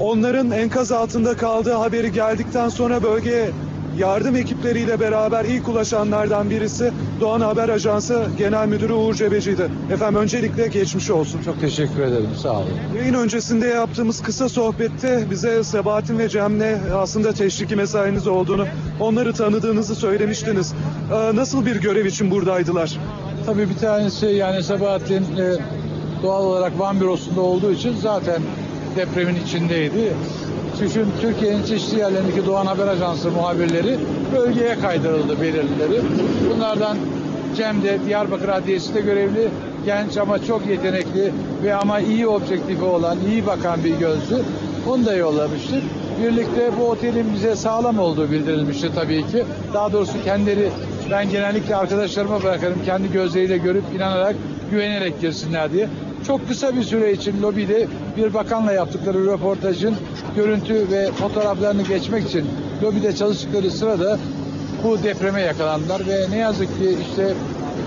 Onların enkaz altında kaldığı haberi geldikten sonra bölgeye yardım ekipleriyle beraber ilk ulaşanlardan birisi Doğan Haber Ajansı Genel Müdürü Uğur Cebeci'ydi. Efendim öncelikle geçmiş olsun. Çok teşekkür ederim. Sağ olun. Yayın öncesinde yaptığımız kısa sohbette bize Sebahattin ve Cem'le aslında teşriki mesainiz olduğunu, onları tanıdığınızı söylemiştiniz. Ee, Nasıl bir görev için buradaydılar? Tabii bir tanesi yani Sabahattin e, doğal olarak Van bürosunda olduğu için zaten depremin içindeydi. Çünkü Türkiye'nin çeşitli yerlerindeki Doğan Haber Ajansı muhabirleri bölgeye kaydırıldı belirlileri. Bunlardan Cem de Diyarbakır Adliyesi'nde görevli genç ama çok yetenekli ve ama iyi objektifi olan, iyi bakan bir gözlü. Onu da yollamıştık. Birlikte bu otelin bize sağlam olduğu bildirilmişti tabii ki. Daha doğrusu kendileri ben genellikle arkadaşlarıma bırakırım kendi gözleriyle görüp inanarak güvenerek girsinler diye. Çok kısa bir süre için lobide bir bakanla yaptıkları röportajın görüntü ve fotoğraflarını geçmek için lobide çalıştıkları sırada bu depreme yakalandılar ve ne yazık ki işte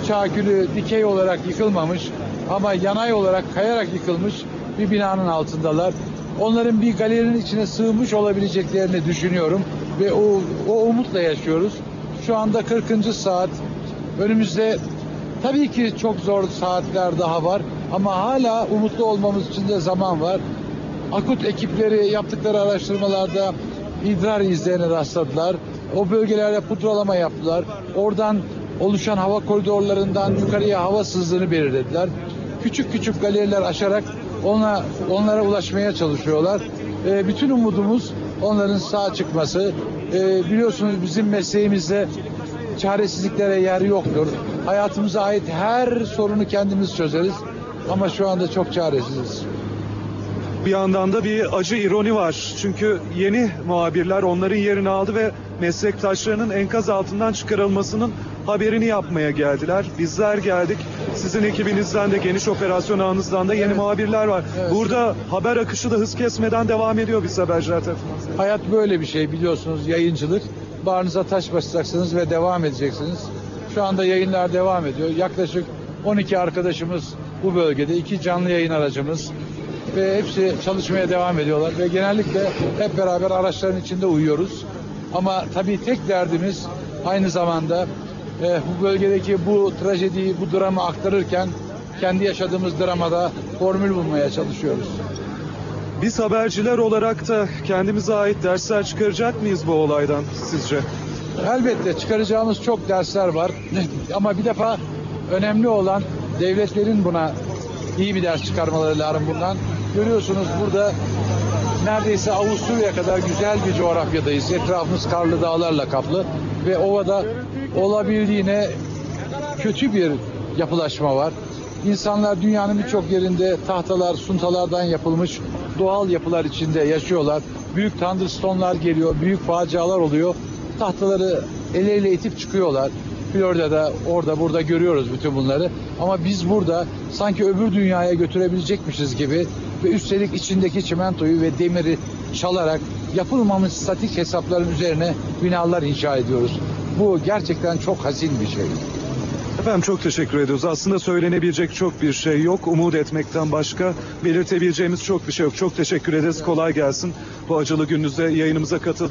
çakülü dikey olarak yıkılmamış ama yanay olarak kayarak yıkılmış bir binanın altındalar. Onların bir galerinin içine sığmış olabileceklerini düşünüyorum ve o, o umutla yaşıyoruz. Şu anda 40. saat. Önümüzde tabii ki çok zor saatler daha var ama hala umutlu olmamız için de zaman var. Akut ekipleri yaptıkları araştırmalarda idrar izlerine rastladılar. O bölgelerde pudralama yaptılar. Oradan oluşan hava koridorlarından yukarıya hava sızdığını belirlediler. Küçük küçük galeriler aşarak ona onlara ulaşmaya çalışıyorlar. Ee, bütün umudumuz onların sağ çıkması. Ee, biliyorsunuz bizim mesleğimizde çaresizliklere yer yoktur. Hayatımıza ait her sorunu kendimiz çözeriz. Ama şu anda çok çaresiziz. Bir yandan da bir acı ironi var. Çünkü yeni muhabirler onların yerini aldı ve meslektaşlarının enkaz altından çıkarılmasının haberini yapmaya geldiler. Bizler geldik. Sizin ekibinizden de geniş operasyon ağınızdan da yeni Evet. muhabirler var. Evet. Burada haber akışı da hız kesmeden devam ediyor biz haberciler tarafından. Hayat böyle bir şey biliyorsunuz yayıncılık. Bağrınıza taş basacaksınız ve devam edeceksiniz. Şu anda yayınlar devam ediyor. Yaklaşık 12 arkadaşımız bu bölgede, iki canlı yayın aracımız ve hepsi çalışmaya devam ediyorlar ve genellikle hep beraber araçların içinde uyuyoruz. Ama tabii tek derdimiz aynı zamanda e, bu bölgedeki bu trajediyi, bu dramı aktarırken kendi yaşadığımız dramada formül bulmaya çalışıyoruz. Biz haberciler olarak da kendimize ait dersler çıkaracak mıyız bu olaydan sizce? Elbette çıkaracağımız çok dersler var. Ama bir defa önemli olan devletlerin buna iyi bir ders çıkarmaları lazım bundan. Görüyorsunuz burada neredeyse Avusturya kadar güzel bir coğrafyadayız. Etrafımız karlı dağlarla kaplı ve ovada olabildiğine kötü bir yapılaşma var. İnsanlar dünyanın birçok yerinde tahtalar, suntalardan yapılmış doğal yapılar içinde yaşıyorlar. Büyük thunderstormlar geliyor, büyük facialar oluyor. Tahtaları elleriyle itip çıkıyorlar. Florida'da orada burada görüyoruz bütün bunları. Ama biz burada sanki öbür dünyaya götürebilecekmişiz gibi ve üstelik içindeki çimentoyu ve demiri çalarak yapılmamış statik hesapların üzerine binalar inşa ediyoruz. Bu gerçekten çok hazin bir şey. Efendim çok teşekkür ediyoruz. Aslında söylenebilecek çok bir şey yok. Umut etmekten başka belirtebileceğimiz çok bir şey yok. Çok teşekkür ederiz. Kolay gelsin. Bu acılı gününüzde yayınımıza katıldınız.